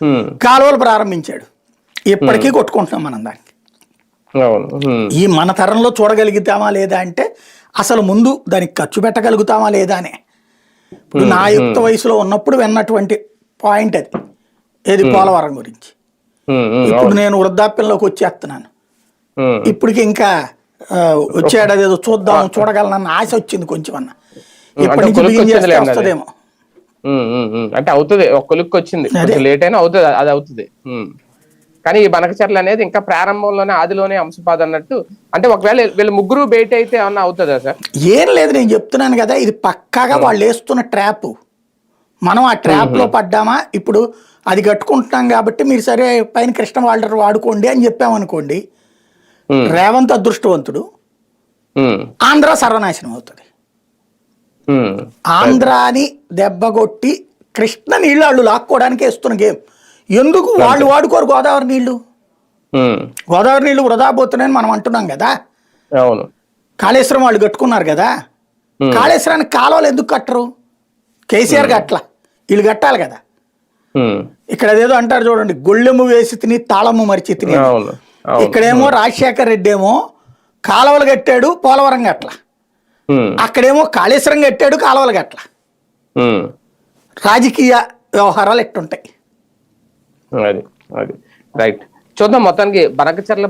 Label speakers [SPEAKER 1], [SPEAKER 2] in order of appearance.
[SPEAKER 1] ఉమ్,
[SPEAKER 2] కాలువలు ప్రారంభించాడు. ఇప్పటికీ కొట్టుకుంటున్నాం మనం దానికి.
[SPEAKER 1] ఉమ్,
[SPEAKER 2] ఈ మన తరంలో చూడగలుగుతామా లేదా అంటే అసలు ముందు దానికి ఖర్చు పెట్టగలుగుతామా లేదా అనే. ఇప్పుడు నా యుక్త వయసులో ఉన్నప్పుడు విన్నటువంటి పాయింట్ అది. ఏది? పోలవరం గురించి. ఇప్పుడు నేను వృద్ధాప్యంలోకి వచ్చేస్తున్నాను. ఇప్పటికి ఇంకా ఆ, వచ్చే ఏడాది ఏదో చూద్దాం చూడగలనన్న ఆశ వచ్చింది కొంచెం అన్న ఇప్పటి నుంచి బిగిన్ చేస్తే. వస్తుందేమో.
[SPEAKER 1] అంటే అవుతుంది ఒక కొలుక్కి వచ్చింది. లేట్ అయినా అవుతుంది అది అవుతుంది. కానీ ఈ బనకచర్ల అనేది ఇంకా ప్రారంభంలోనే ఆదిలోనే అంశపాద అన్నట్టు. అంటే ఒకవేళ వీళ్ళు ముగ్గురు బయట అయితే ఏమన్నా అవుతుందా సార్?
[SPEAKER 2] ఏం లేదు నేను చెప్తున్నాను కదా ఇది పక్కాగా వాళ్ళు వేస్తున్న ట్రాప్ మనం ఆ ట్రాప్లో పడ్డామా? ఇప్పుడు అది కట్టుకుంటున్నాం కాబట్టి మీరు సరే పైన కృష్ణ వాల్టర్ వాడుకోండి అని చెప్పామనుకోండి. రేవంత్ అదృష్టవంతుడు. ఆంధ్ర సర్వనాశనం అవుతుంది. ఆంధ్రాని దెబ్బగొట్టి కృష్ణ నీళ్ళు వాళ్ళు లాక్కోవడానికి వేస్తున్న గేమ్. ఎందుకు వాళ్ళు వాడుకోరు గోదావరి
[SPEAKER 1] నీళ్ళు
[SPEAKER 2] గోదావరి నీళ్ళు వృధా పోతున్నాయని మనం అంటున్నాం కదా?
[SPEAKER 1] అవును.
[SPEAKER 2] కాళేశ్వరం వాళ్ళు కట్టుకున్నారు కదా. కాళేశ్వరానికి కాలువలు ఎందుకు కట్టరు? కేసీఆర్ కట్టల. వీళ్ళు కట్టాలి కదా? ఇక్కడ అదేదో అంటారు చూడండి గొళ్ళెము వేసి తిని తాళము మరిచి తిని ఇక్కడేమో రాజశేఖర్ రెడ్డి ఏమో కాలువలు కట్టాడు పోలవరం గట్ల
[SPEAKER 1] ఉమ్,
[SPEAKER 2] అక్కడేమో కాళేశ్వరం కట్టాడు కాలువలు గట్ల రాజకీయ వ్యవహారాలు ఎట్టుంటాయి.
[SPEAKER 1] అది అది. రైట్ చూద్దాం మొత్తానికి బనకచర్ల